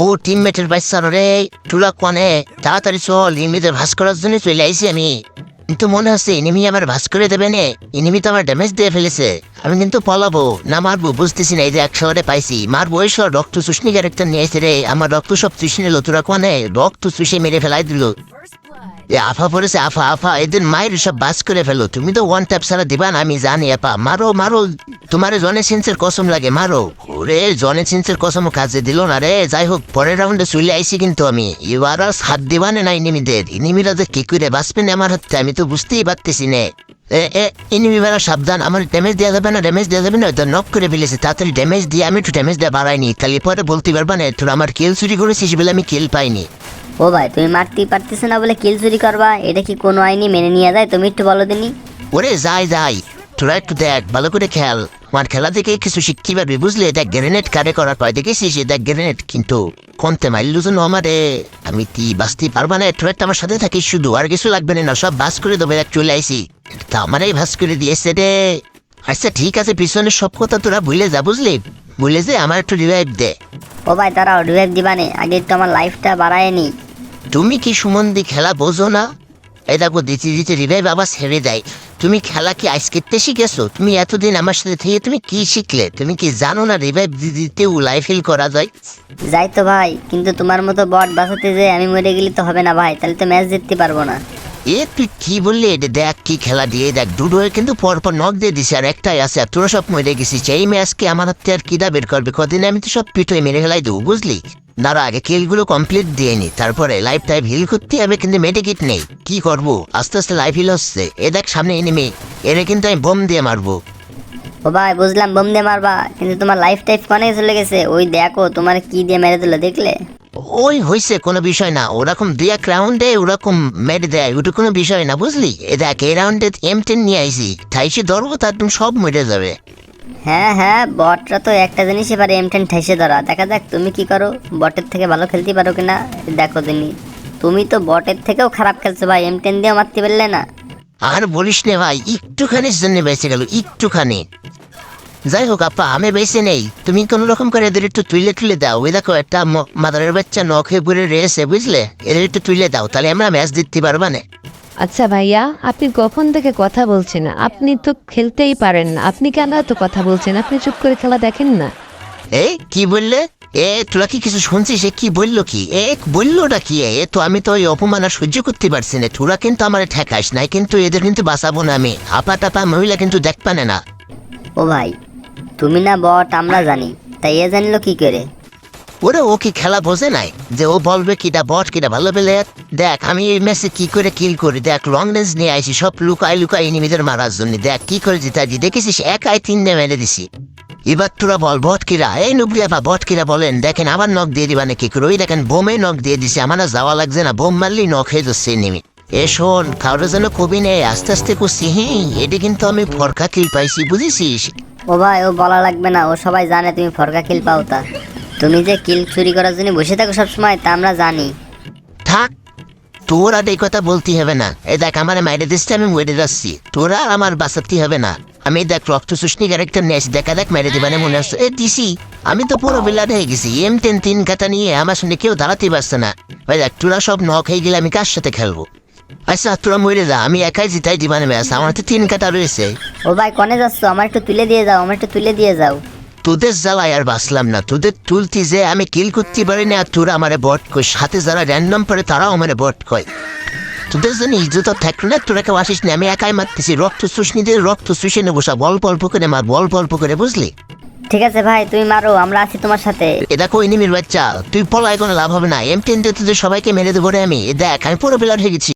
ও টিমমেটের বাচ্চা রে টুলা কনে তাড়াতাড়ি চল ইনিমিতে ভাস করার জন্য চলে আইছি আমি। কিন্তু মনে হচ্ছে ইনিমি আমার ভাস করে দেবে নে, ইনিমি তো আমার ড্যামেজ দিয়ে ফেলেছে। আমি কিন্তু পলাবো, না মারবো, বুঝতেছি না, এই যে এক শহরে পাইছি। মারবো, ওই শহর রক্ত চুষনি ক্যারেক্টার নিয়ে এসে রে, আমার রক্ত সব চুষে নিল তোরা কনে রক্ত চুষে মেরে ফেলাই দিল। আফা পড়েছে, আফা আফা এদের মায়ের সব বাস করে ফেলো, তুমি তো ওয়ান ট্যাপ ছাড়া দিবা না, আমি জানি, আপা। মারো মারো তোমার জনে সিন্সের কসম লাগে মারো। ওরে জনে সিন্সের কসম কাজে দিল না রে। যাই হোক পরের রাউন্ডে চলে আইছি কিন্তু আমি। এবার আর হাত দিবানে না ইনিমিদের ইনিমিরা যে কি করে বাঁচবেন আমার হাতে আমি তো বুঝতেই পারতেছি নে। এ এ ইনিমি বেড়া সাবধান আমার ড্যামেজ দেওয়া যাবে না ড্যামেজ দেওয়া যাবে না তো নক করে ফেলেছে। তাড়াতাড়ি ড্যামেজ দিয়ে আমি একটু ড্যামেজ দেওয়া বাড়াইনি। তাহলে পরে বলতে পারবা না তোর আমার কিল চুরি করেছিস বলে আমি কিল পাইনি। ও ভাই তুমি মারতেই পারতেছো না বলে কিল চুরি করবা? এটা কি কোনো আইনি মেনে নিয়ে যায়? তুমি একটু বলো দিনি। ওরে যাই যাই। তোরা একটু দেখ ভালো করে খেল আমার খেলা থেকে কিছু শিখতে পারবি বুঝলি দেখ গ্রেনেড কারে করা কয় দেখেছিস দেখ গ্রেনেড কিন্তু কোনতে মাইল জন্য আমারে আমি তি বাঁচতে পারবা না? একটু আমার সাথে থাকিস শুধু আর কিছু লাগবে না সব বাস করে দেবে দেখ চলে আইসি তা আমারই ভাস করে দিয়েছে রে। আচ্ছা ঠিক আছে পিছনে সব কথা তোরা ভুলে যা বুঝলি? ভুলে যে আমার একটু রিভাইভ দে। ও ভাই তারা রিভাইভ দিবানে আগে একটু আমার লাইফটা বাড়ায় নি। তুমি কি সুমন্দি খেলা বোঝো না? এই দেখো দিতে দিতে রিভাইভ আবার ছেড়ে দেয়। তুমি খেলা কি আইস করতে শিখেছো? তুমি এতদিন আমার সাথে থেকে তুমি কি শিখলে? তুমি কি জানো না রিভাইভ দিতে লাইফ ফিল করা যায়? যাই তো ভাই, কিন্তু তোমার মতো বট বাঁচাতে যে আমি মরে গেলে তো হবে না ভাই, তাহলে তো ম্যাচ জিততে পারব না। এ তুই কি বললি? এটা দেখ কি খেলা দিয়ে, দেখ দুটো কিন্তু পরপর নক দিয়ে দিছে, আর একটাই আছে, আর তোরা সব মরে গেছিস। এই ম্যাচকে আমার হাতে আর কিটা বের করবে? কদিন আমি তো সব পিঠে মেরে ফেলাই দেবো, বুঝলি? দাঁড়া, আগে কিলগুলো কমপ্লিট দিয়ে তারপরে লাইফ টাইপ হিল করতে হবে, কিন্তু মেডিকিট নেই। কি করব? আস্তে আস্তে লাইফ হিল হচ্ছে। এ দেখ, সামনে এনিমি এরে কিন্তু আমি বোম দিয়ে মারবো। ও ভাই, বুঝলাম, বোম দিয়ে মারবা, কিন্তু তোমার লাইফ টাইপ কনে চলে গেছে? ওই দেখো, তোমার কি দিয়ে মেরে দিল, দেখলে? ওই হয়েছে কোনো বিষয় না। ওরকম দুই এক রাউন্ডে ওরকম মেরে দেয় ওটা কোনো বিষয় না বুঝলি? এ দেখ এই রাউন্ডে এম টেন নিয়ে আইসি ঠাইসে ধরবো তার তুমি সব মেরে যাবে। হ্যাঁ হ্যাঁ বটরা তো একটা জিনিসই পারে এম টেন ঠাইসে ধরা। দেখা যাক তুমি কি করো? বটের থেকে ভালো খেলতে পারো কিনা? দেখো তুমি। তুমি তো বটের থেকেও খারাপ খেলছো ভাই এম টেন দিয়েও মারতে পারলে না। আর বলিস নে ভাই একটুখানির জন্য বেঁচে গেল একটুখানি। যাই হোক আপা আমি বেঁচে নেই। তুমি কোনো রকম করে এদের একটু তুলে তুলে দাও। ওই দেখো একটা মাদারের বাচ্চা নখে পুরে রয়েছে বুঝলে? এদের একটু তুলে দাও তাহলে আমরা ম্যাচ দিতে পারবা না। আচ্ছা ভাইয়া আপনি কখন থেকে কথা বলছেন আপনি তো খেলতেই পারেন না। আপনি কেন এত কথা বলছেন? আপনি চুপ করে খেলা দেখেন না। এই কি বললে? এ তোরা কি কিছু শুনছিস? এ কি বলল কি? এ বললোটা কি? এ তো আমি তো ওই অপমান আর সহ্য করতে পারছি না। তোরা কিন্তু আমার ঠেকাইস নাই কিন্তু এদের কিন্তু বাঁচাবো না আমি। আপা টাপা মহিলা কিন্তু দেখ পানে না। ও ভাই তুমি না বট, আমরা জানি। তাই এ জানলো কি করে? ওরে, ও কি খেলা বোঝে নাই? যে ও বলবে কিটা বট কিটা ভালো পেলে দেখ, আমি এই ম্যাচে কি করে কিল করি? দেখ লং রেঞ্জ নিয়ে আইছি, সব লুকাই লুকাই এনিমিদের মারার জন্য। দেখ, কি করে জিতাছি দেখেছিস একাই তিনটে মেরে দিছি। এবার তোরা বল, বট কিরা এই নুবরিয়া বা বট কিরা বলেন? দেখেন, আবার নখ দিয়ে দিবা নাকি করে? ওই দেখেন, বোমে নখ দিয়ে দিছে। আমার যাওয়া লাগছে না, বোম মারলেই নখ হয়ে যাচ্ছে এনিমি এ শোন, কারোর যেন কবি নেই, আস্তে আস্তে করছি হ্যাঁ এটা কিন্তু আমি ফরকা কিল পাইছি, বুঝেছিস? ও ভাই, ও বলা লাগবে না। ও সবাই জানে তুমি ফরকা কিল পাও তা তুমি যে কিল চুরি করার জন্য বসে থাকো সবসময়, তা আমরা জানি। থাক, তোর আর এই কথা বলতে হবে না। এই দেখ, আমার মাইরে দিচ্ছে আমি মরে যাচ্ছি। তোরা আর আমার বাঁচাতে হবে না। আমি দেখ, রক্ত শুষ্নি ক্যারেক্টার নিয়ে দেখা দেখ মেরে দিবানে মনে আসছে এ, দিছি। আমি তো পুরো বিলাট হয়ে গেছি। এম টেন তিন কাটা নিয়ে আমার সঙ্গে কেউ দাঁড়াতে পারছে না। ভাই দেখ, তোরা সব নখ হয়ে গেলে আমি কার সাথে খেলব? আচ্ছা তোরা মরে যা আমি একাই জিতাই দিবানে ম্যাচ আমার তো তিন কাটা রয়েছে। ও ভাই কনে যাচ্ছ? আমার একটু তুলে দিয়ে যাও আমার একটু তুলে দিয়ে যাও। তোদের জ্বালায় আর বাঁচলাম না তোদের তুলতি যে আমি কিল করতে পারি না আর তোরা আমারে বট কই সাথে যারা র্যান্ডম পরে তারাও আমারে বট কয়। তোদের জন্য ইজ্জত থাকল না তোরা কেউ আসিস না আমি একাই মারতেছি রক্ত শুষনিদের রক্ত শুষে নেব সব অল্প অল্প করে মার অল্প অল্প করে বুঝলি? ঠিক আছে ভাই তুমি মারো আমরা আছি তোমার সাথে। এ দেখো এনিমির বাচ্চা তুই পলায় কোনো লাভ হবে না এম টেন তোদের সবাইকে মেরে দেবো রে আমি এ দেখ আমি পুরো প্লেয়ার হয়ে গেছি।